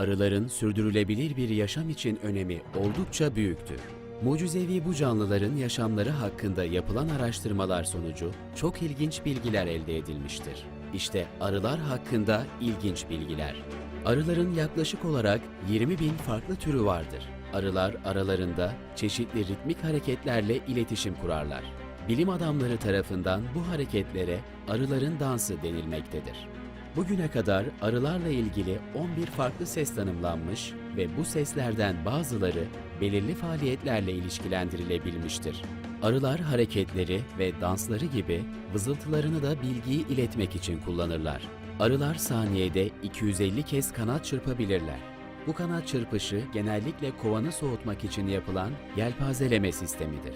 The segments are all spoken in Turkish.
Arıların sürdürülebilir bir yaşam için önemi oldukça büyüktür. Mucizevi bu canlıların yaşamları hakkında yapılan araştırmalar sonucu çok ilginç bilgiler elde edilmiştir. İşte arılar hakkında ilginç bilgiler. Arıların yaklaşık olarak 20 bin farklı türü vardır. Arılar aralarında çeşitli ritmik hareketlerle iletişim kurarlar. Bilim adamları tarafından bu hareketlere arıların dansı denilmektedir. Bugüne kadar arılarla ilgili 11 farklı ses tanımlanmış ve bu seslerden bazıları belirli faaliyetlerle ilişkilendirilebilmiştir. Arılar hareketleri ve dansları gibi vızıltılarını da bilgiyi iletmek için kullanırlar. Arılar saniyede 250 kez kanat çırpabilirler. Bu kanat çırpışı genellikle kovanı soğutmak için yapılan yelpazeleme sistemidir.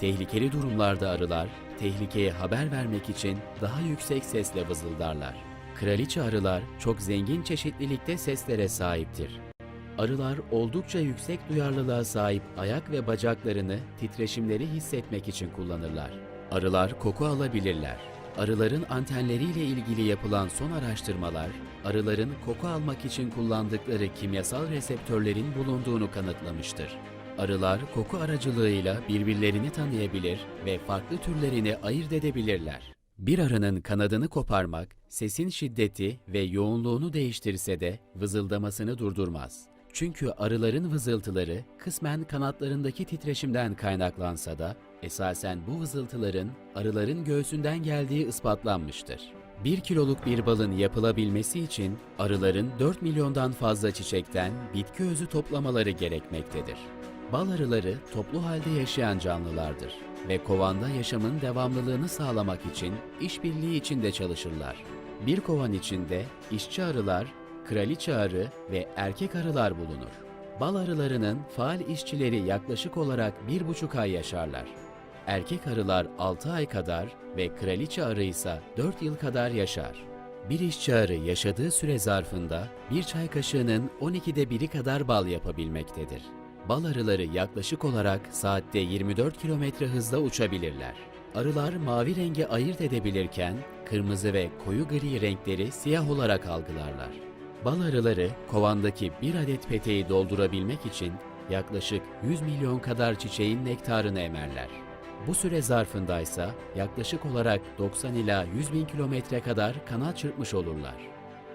Tehlikeli durumlarda arılar, tehlikeye haber vermek için daha yüksek sesle vızıldarlar. Kraliçe arılar çok zengin çeşitlilikte seslere sahiptir. Arılar oldukça yüksek duyarlılığa sahip ayak ve bacaklarını titreşimleri hissetmek için kullanırlar. Arılar koku alabilirler. Arıların antenleriyle ilgili yapılan son araştırmalar, arıların koku almak için kullandıkları kimyasal reseptörlerin bulunduğunu kanıtlamıştır. Arılar koku aracılığıyla birbirlerini tanıyabilir ve farklı türlerini ayırt edebilirler. Bir arının kanadını koparmak, sesin şiddeti ve yoğunluğunu değiştirse de vızıldamasını durdurmaz. Çünkü arıların vızıltıları kısmen kanatlarındaki titreşimden kaynaklansa da esasen bu vızıltıların arıların göğsünden geldiği ispatlanmıştır. 1 kiloluk bir balın yapılabilmesi için arıların 4 milyondan fazla çiçekten bitki özü toplamaları gerekmektedir. Bal arıları toplu halde yaşayan canlılardır ve kovanda yaşamın devamlılığını sağlamak için işbirliği içinde çalışırlar. Bir kovan içinde işçi arılar, kraliçe arı ve erkek arılar bulunur. Bal arılarının faal işçileri yaklaşık olarak bir buçuk ay yaşarlar. Erkek arılar 6 ay kadar ve kraliçe arı ise 4 yıl kadar yaşar. Bir işçi arı yaşadığı süre zarfında bir çay kaşığının 12'de biri kadar bal yapabilmektedir. Bal arıları yaklaşık olarak saatte 24 kilometre hızla uçabilirler. Arılar mavi rengi ayırt edebilirken kırmızı ve koyu gri renkleri siyah olarak algılarlar. Bal arıları kovandaki bir adet peteği doldurabilmek için yaklaşık 100 milyon kadar çiçeğin nektarını emerler. Bu süre zarfındaysa yaklaşık olarak 90 ila 100 bin kilometre kadar kanat çırpmış olurlar.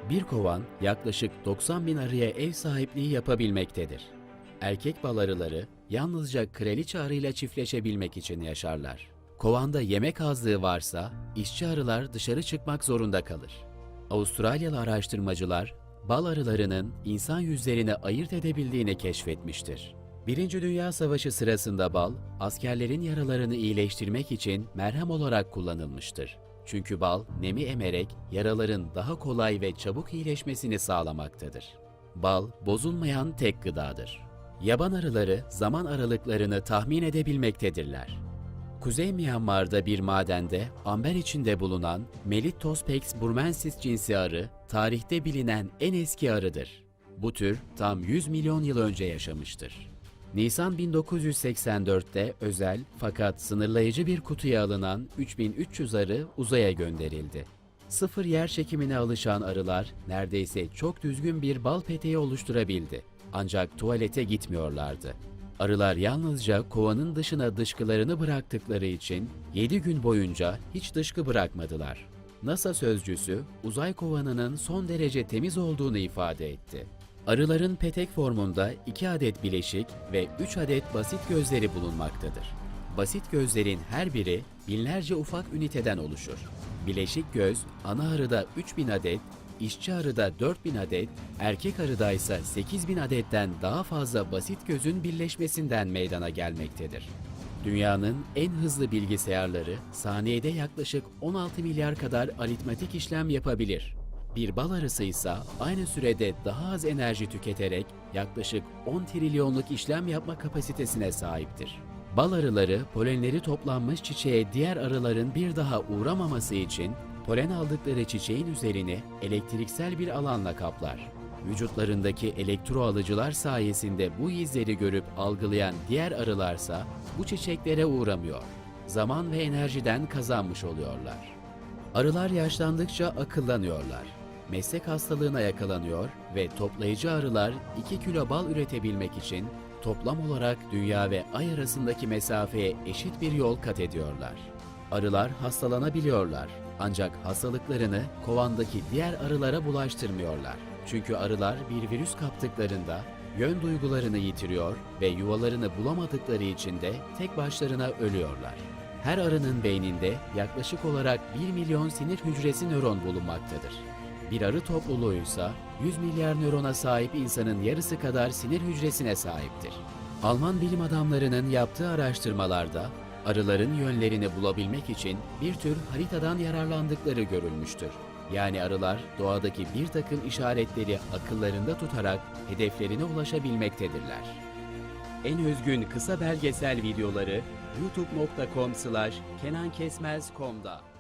Bir kovan yaklaşık 90 bin arıya ev sahipliği yapabilmektedir. Erkek bal arıları yalnızca kraliçe arıyla çiftleşebilmek için yaşarlar. Kovanda yemek azlığı varsa işçi arılar dışarı çıkmak zorunda kalır. Avustralyalı araştırmacılar bal arılarının insan yüzlerini ayırt edebildiğini keşfetmiştir. Birinci Dünya Savaşı sırasında bal, askerlerin yaralarını iyileştirmek için merhem olarak kullanılmıştır. Çünkü bal, nemi emerek yaraların daha kolay ve çabuk iyileşmesini sağlamaktadır. Bal, bozulmayan tek gıdadır. Yaban arıları zaman aralıklarını tahmin edebilmektedirler. Kuzey Myanmar'da bir madende amber içinde bulunan Melitospex burmensis cinsi arı, tarihte bilinen en eski arıdır. Bu tür tam 100 milyon yıl önce yaşamıştır. Nisan 1984'te özel fakat sınırlayıcı bir kutuya alınan 3300 arı uzaya gönderildi. Sıfır yer çekimine alışan arılar neredeyse çok düzgün bir bal peteği oluşturabildi. Ancak tuvalete gitmiyorlardı. Arılar yalnızca kovanın dışına dışkılarını bıraktıkları için 7 gün boyunca hiç dışkı bırakmadılar. NASA sözcüsü uzay kovanının son derece temiz olduğunu ifade etti. Arıların petek formunda 2 adet bileşik ve 3 adet basit gözleri bulunmaktadır. Basit gözlerin her biri binlerce ufak üniteden oluşur. Bileşik göz ana arıda 3000 adet, işçi arıda 4000 adet, erkek arıda ise 8000 adetten daha fazla basit gözün birleşmesinden meydana gelmektedir. Dünyanın en hızlı bilgisayarları saniyede yaklaşık 16 milyar kadar aritmetik işlem yapabilir. Bir bal arısı ise aynı sürede daha az enerji tüketerek yaklaşık 10 trilyonluk işlem yapma kapasitesine sahiptir. Bal arıları polenleri toplanmış çiçeğe diğer arıların bir daha uğramaması için polen aldıkları çiçeğin üzerini elektriksel bir alanla kaplar. Vücutlarındaki elektro alıcılar sayesinde bu izleri görüp algılayan diğer arılarsa bu çiçeklere uğramıyor. Zaman ve enerjiden kazanmış oluyorlar. Arılar yaşlandıkça akıllanıyorlar. meslek hastalığına yakalanıyor ve toplayıcı arılar 2 kilo bal üretebilmek için toplam olarak dünya ve ay arasındaki mesafeye eşit bir yol kat ediyorlar. Arılar hastalanabiliyorlar ancak hastalıklarını kovandaki diğer arılara bulaştırmıyorlar. Çünkü arılar bir virüs kaptıklarında yön duygularını yitiriyor ve yuvalarını bulamadıkları için de tek başlarına ölüyorlar. Her arının beyninde yaklaşık olarak 1 milyon sinir hücresi nöron bulunmaktadır. Bir arı topluluğuysa 100 milyar nörona sahip insanın yarısı kadar sinir hücresine sahiptir. Alman bilim adamlarının yaptığı araştırmalarda arıların yönlerini bulabilmek için bir tür haritadan yararlandıkları görülmüştür. Yani arılar doğadaki bir takım işaretleri akıllarında tutarak hedeflerine ulaşabilmektedirler. En özgün kısa belgesel videoları youtube.com/kenankesmez.com'da.